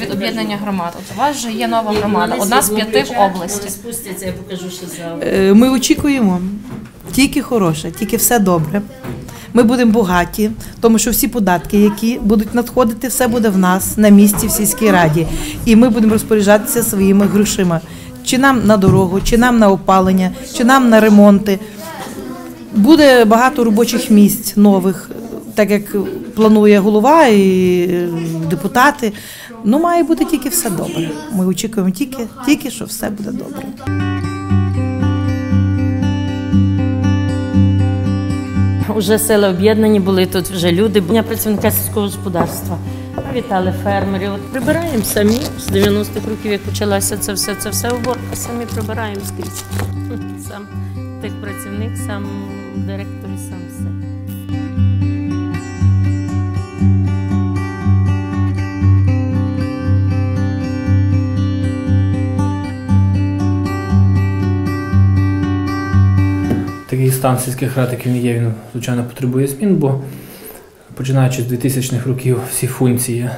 від об'єднання громад? От у вас вже є нова громада, одна з п'яти в області. Спустяться, я покажу, що за Е, Ми очікуємо тільки хороше, тільки все добре. Ми будемо багаті, тому що всі податки, які будуть надходити, все буде в нас на місці в сільській раді. І ми будемо розпоряджатися своїми грошима. Чи нам на дорогу, чи нам на опалення, чи нам на ремонти. Буде багато робочих місць нових, так як планує голова і депутати. Ну, має бути тільки все добре. Ми очікуємо тільки, тільки що все буде добре. Уже села об'єднані були тут вже люди. Дня працівника сільського господарства. Вітали фермерів. От прибираємо самі з 90-х років, як почалася це все, це все уборка. Самі прибираємо скрізь. Сам техпрацівник, сам директор сам все. Стан сільських рад, який він є, він звичайно потребує змін, бо починаючи з 2000-х років всі функції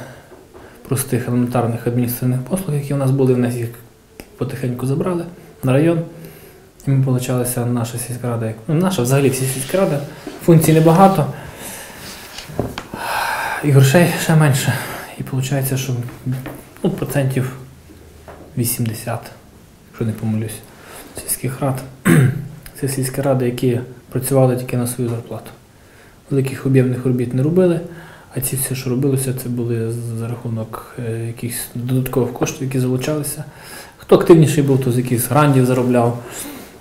простих елементарних адміністративних послуг, які у нас були, в нас їх потихеньку забрали на район. І ми получалася наша сільська рада, як ну, наша взагалі всі сільські ради. Функцій небагато. І грошей ще менше. І виходить, що ну, процентів 80, якщо не помилюсь, сільських рад. Це сільські ради, які працювали тільки на свою зарплату. Великих об'ємних робіт не робили, а ці все, що робилося, це були за рахунок е, якихось додаткових коштів, які залучалися. Хто активніший був, то з якихось грандів заробляв,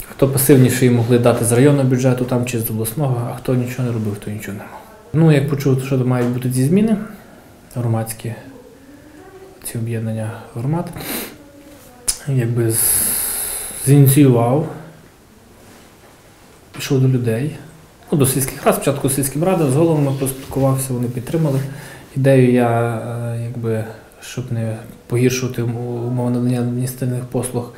хто пасивніший могли дати з районного бюджету там, чи з обласного, а хто нічого не робив, то нічого не мав. Ну, як почув, що мають бути ці зміни громадські, ці об'єднання громад, якби зініціював пішов до людей, ну, до сільських рад, спочатку з сільським радам, з головами поспілкувався, вони підтримали. Ідею я, е, якби, щоб не погіршувати умови надання адміністративних послуг,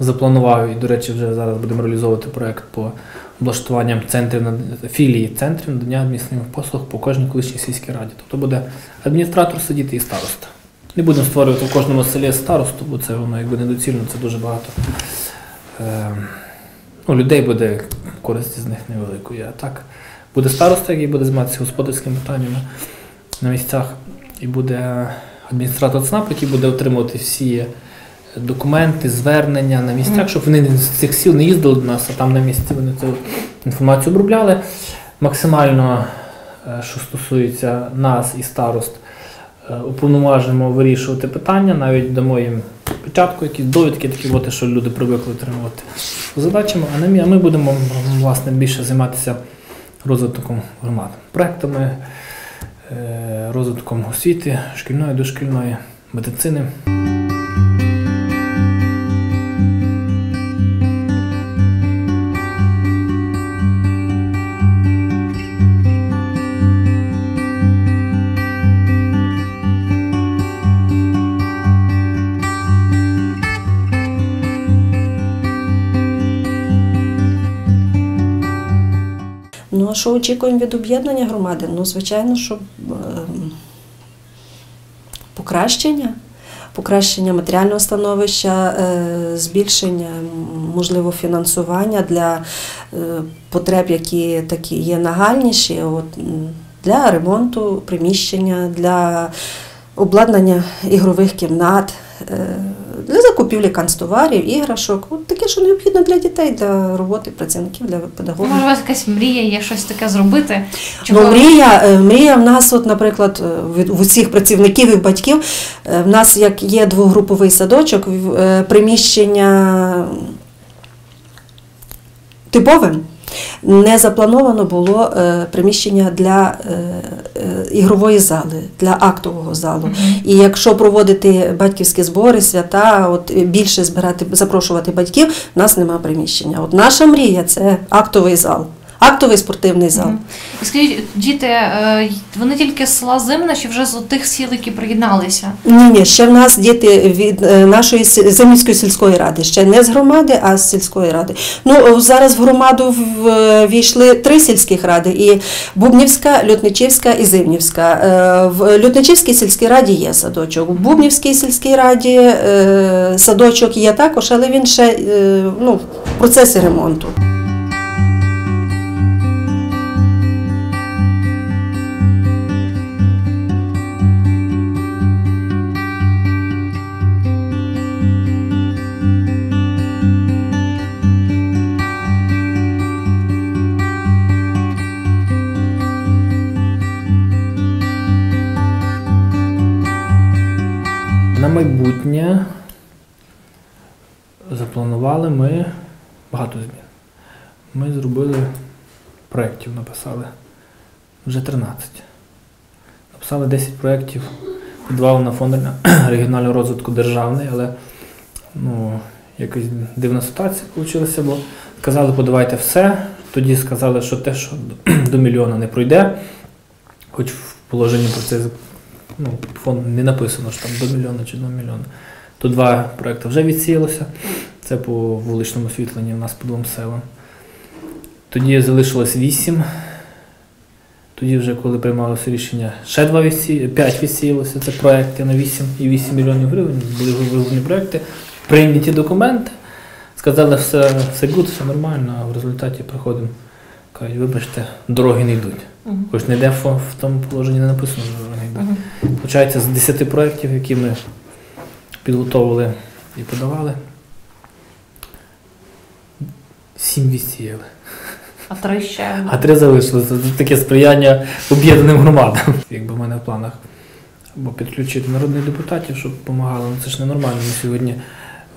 запланував і, до речі, вже зараз будемо реалізовувати проект по облаштуванням центрів філії центрів надання адміністративних послуг по кожній колишній сільській раді. Тобто буде адміністратор сидіти і староста. Не будемо створювати в кожному селі старосту, бо це воно якби недоцільно, це дуже багато. Ну, людей буде користь з них невеликою. А так буде староста, який буде займатися господарськими питаннями на місцях, і буде адміністратор ЦНАП, який буде отримувати всі документи, звернення на місцях, щоб вони з цих сіл не їздили до нас, а там на місці вони цю інформацію обробляли. Максимально, е, що стосується нас і старост, е, уповноважимо вирішувати питання, навіть дамо їм печатку, якісь довідки, такі от, що люди привикли отримувати задачами, а ми, а ми будемо власне більше займатися розвитком громад, проектами, е, розвитком освіти, шкільної, дошкільної, медицини. Що очікуємо від об'єднання громади? Ну, звичайно, що ем, покращення, покращення матеріального становища, е, збільшення, можливо, фінансування для е, потреб, які такі є нагальніші, от, для ремонту приміщення, для обладнання ігрових кімнат. Для закупівлі канцтоварів, іграшок, от таке, що необхідно для дітей, для роботи працівників, для педагогів. Може, у вас якась мрія є щось таке зробити? Ну, мрія, е, мрія в нас, от, наприклад, е, в усіх працівників і батьків, е, в нас як є двогруповий садочок, приміщення типове. Не заплановано було е, приміщення для е, е, ігрової зали, для актового залу. І якщо проводити батьківські збори, свята, от більше збирати, запрошувати батьків, у нас немає приміщення. От наша мрія це актовий зал. Актовий спортивний зал. І скажіть, діти, е, вони тільки з села Зимна чи вже з тих сіл, які приєдналися? Ні, ні, ще в нас діти від е, нашої Зимівської сільської ради, ще не з громади, а з сільської ради. Ну зараз в громаду в- війшли три сільських ради: і Бубнівська, Лютничівська і Зимнівська. Е, В Лютничівській сільській раді є садочок. В Бубнівській сільській раді е, садочок є також, але він ще е, ну, в процесі ремонту. На майбутнє запланували ми багато змін. Ми зробили проєктів, написали вже 13. Написали 10 проєктів, підвал на фонд регіонального розвитку державний, але ну, якась дивна ситуація вийшла, бо сказали, подавайте все. Тоді сказали, що те, що до мільйона не пройде, хоч в положенні про це ну, фонд не написано, що там до мільйона чи до мільйона. То два проекти вже відсіялося. Це по вуличному освітленню у нас по двом селам. Тоді залишилось вісім. Тоді, вже коли приймалося рішення, ще два відсі... п'ять відсіялося. Це проекти на 8 і 8 мільйонів гривень. Були виявлені проекти, прийняті документи. Сказали, все, все good, все нормально, а в результаті приходимо. Кажуть, вибачте, дороги не йдуть. Мгм. Хоч ніде в, в тому положенні не написано, не. Мгм. Получається, з 10 проєктів, які ми підготовили і подавали, 7 відсіяли. А три ще. А три залишилися. Це таке сприяння об'єднаним громадам. Якби в мене в планах або підключити народних депутатів, щоб допомагали. Ну це ж ненормально. Ми сьогодні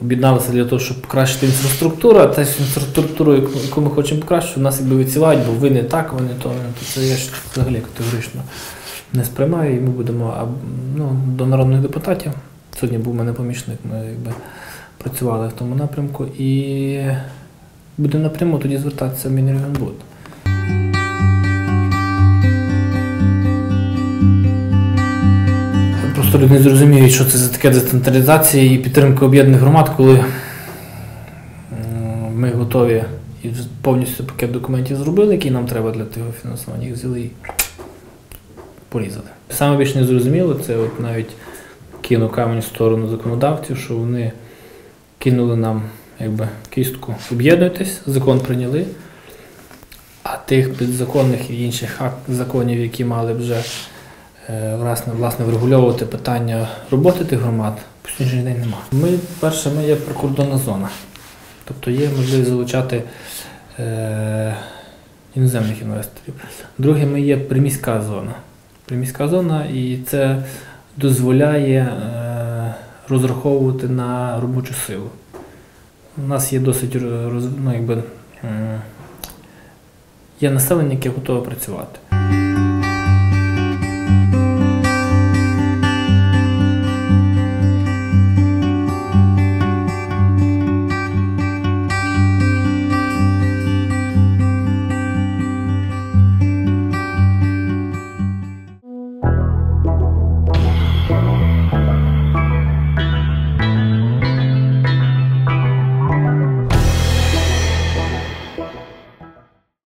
об'єдналися для того, щоб покращити інфраструктуру, а та інфраструктуру, яку ми хочемо покращити, у нас якби відсівають, бо ви не так, ви не то, то. Це я ж взагалі категорично не сприймаю, і ми будемо ну, до народних депутатів. Сьогодні був у мене помічник, ми якби працювали в тому напрямку і будемо напряму тоді звертатися в Мінрегіонбуд. Люди не зрозуміють, що це за таке децентралізація і підтримка об'єднаних громад, коли ми готові і повністю пакет документів зробили, які нам треба для того фінансування, їх взяли і порізали. Саме більш незрозуміло, це от навіть кину камінь в сторону законодавців, що вони кинули нам якби, кістку. Об'єднуйтесь, закон прийняли, а тих підзаконних і інших ак- законів, які мали б вже власне, власне врегульовувати питання роботи тих громад, по сьогоднішній день немає. Ми, перше, ми є прикордонна зона. Тобто є можливість залучати е, іноземних інвесторів. Друге, ми є приміська зона. Приміська зона, і це дозволяє е, розраховувати на робочу силу. У нас є досить роз, ну, якби, м, є населення, яке готове працювати.